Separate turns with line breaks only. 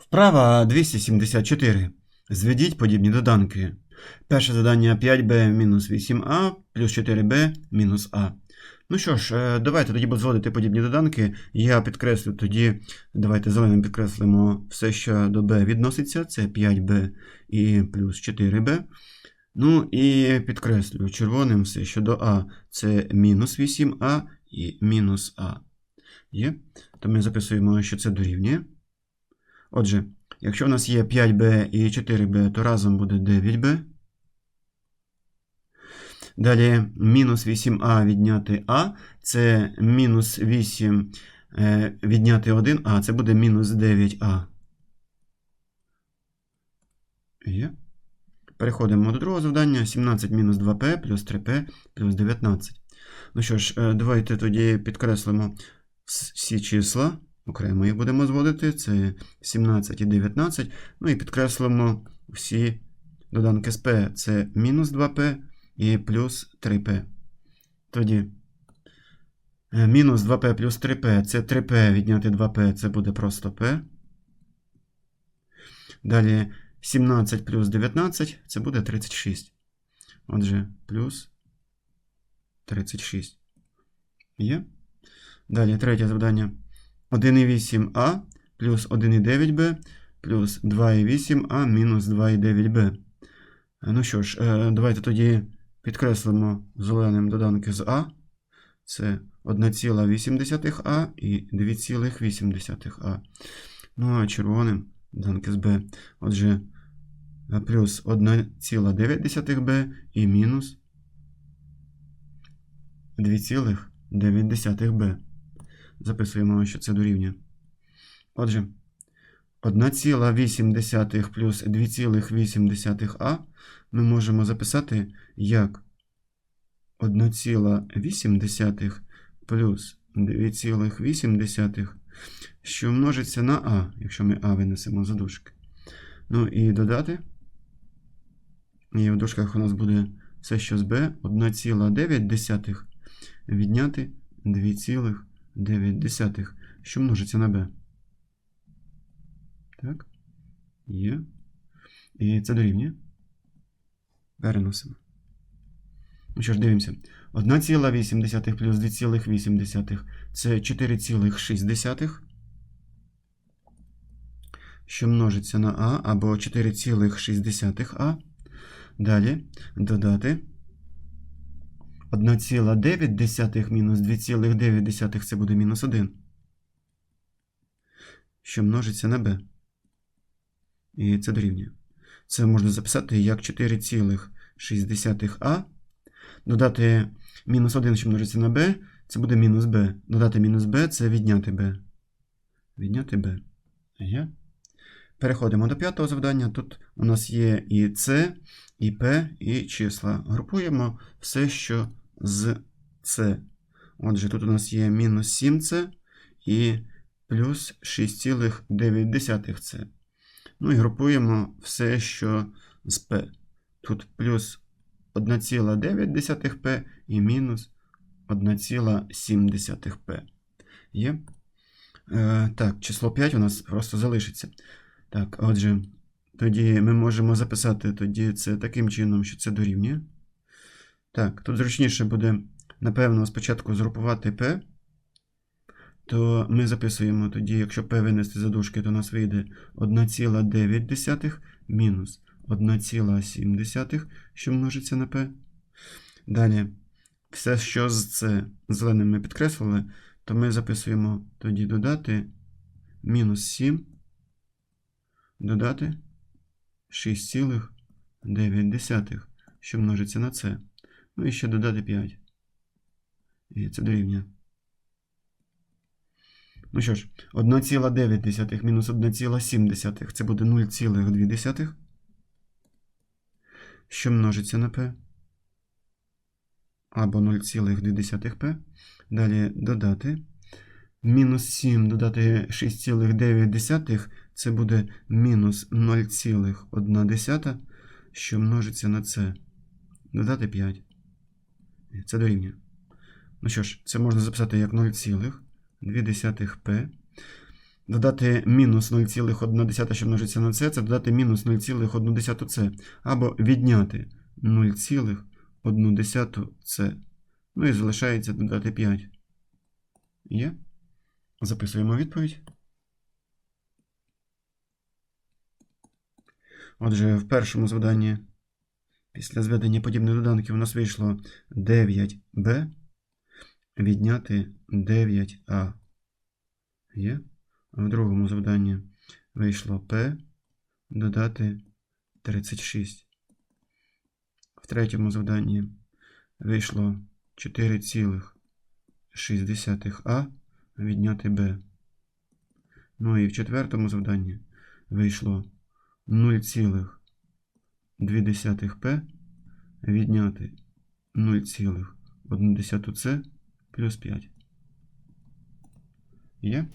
Вправа 274. Зведіть подібні доданки. Перше завдання 5b мінус 8a плюс 4b мінус a. Ну що ж, е, давайте тоді зводити подібні доданки. Я підкреслю тоді, давайте зеленим підкреслимо все, що до b відноситься. Це 5b і плюс 4b. Ну і підкреслю червоним все, що до a це мінус 8a і мінус a. Є? То ми записуємо, що це дорівнює. Отже, якщо в нас є 5b і 4b, то разом буде 9b. Далі мінус 8а відняти а, це мінус 8 е, відняти 1а, це буде мінус 9а. Є. Переходимо до другого завдання. 17 мінус 2p плюс 3p плюс 19. Ну що ж, е, давайте тоді підкреслимо всі числа. Окремо їх будемо зводити. Це 17 і 19. Ну і підкреслимо всі доданки з p. Це мінус 2p і плюс 3p. Тоді е, мінус 2p плюс 3p це 3p відняти 2p, це буде просто p. Далі 17 плюс 19 це буде 36. Отже, плюс 36. Є. Далі третє завдання. 1,8а плюс 1,9b плюс 2,8а мінус 2,9b. Ну що ж, е, давайте тоді підкреслимо зеленим доданки з А. Це 1,8а і 2,8а. Ну а червоним доданки з Б. Отже, е, плюс 1,9b і мінус 2,9b. Записуємо, що це дорівнює. Отже, 1,8 плюс 2,8а ми можемо записати як 1,8 плюс 2,8, що множиться на а, якщо ми а винесемо за дужки. Ну і додати. І в дужках у нас буде все, що з b, 1,9 відняти 2,9, що множиться на b. Так. Є. І це дорівнює. Переносимо. Ну що ж, дивимося. 1,8 плюс 2,8 це 4,6, що множиться на А або 4,6а. Далі додати 1,9 мінус 2,9 це буде мінус 1, що множиться на b. І це дорівнює. Це можна записати як 4,6а. Додати мінус 1, що множиться на b, це буде мінус b. Додати мінус b це відняти b. Відняти b. Є. Переходимо до п'ятого завдання. Тут у нас є і c, і p, і числа. Групуємо все, що з c. Отже, тут у нас є мінус 7c і плюс 6,9c. Ну і групуємо все, що з p. Тут плюс 1,9p і мінус 1,7p. Є. Е, так, число 5 у нас просто залишиться. Так, отже, тоді ми можемо записати тоді це таким чином, що це дорівнює. Так, тут зручніше буде, напевно, спочатку згрупувати p. То ми записуємо тоді, якщо p винести за дужки, то у нас вийде 1,9 мінус 1,7, що множиться на p. Далі, все, що з це зеленим ми підкреслили, то ми записуємо тоді додати мінус 7, додати 6,9, що множиться на це. Ну і ще додати 5. І це дорівнює. Ну що ж, 1,9 мінус 1,7 це буде 0,2, що множиться на p. Або 0,2p. Далі додати. Мінус 7 додати 6,9 це буде мінус 0,1, що множиться на це. Додати 5. Це дорівнює. Ну що ж, це можна записати як 0,2p Додати мінус 0,1, що множиться на це, це додати мінус 0,1 це. Або відняти 0,1 це. Ну і залишається додати 5. Є? Записуємо відповідь. Отже, в першому завданні після зведення подібних доданків у нас вийшло 9b відняти 9а. Є? А в другому завданні вийшло p додати 36. В третьому завданні вийшло 4,6а відняти b. Ну і в четвертому завданні вийшло 0,2p відняти 0,1С плюс 5. Є?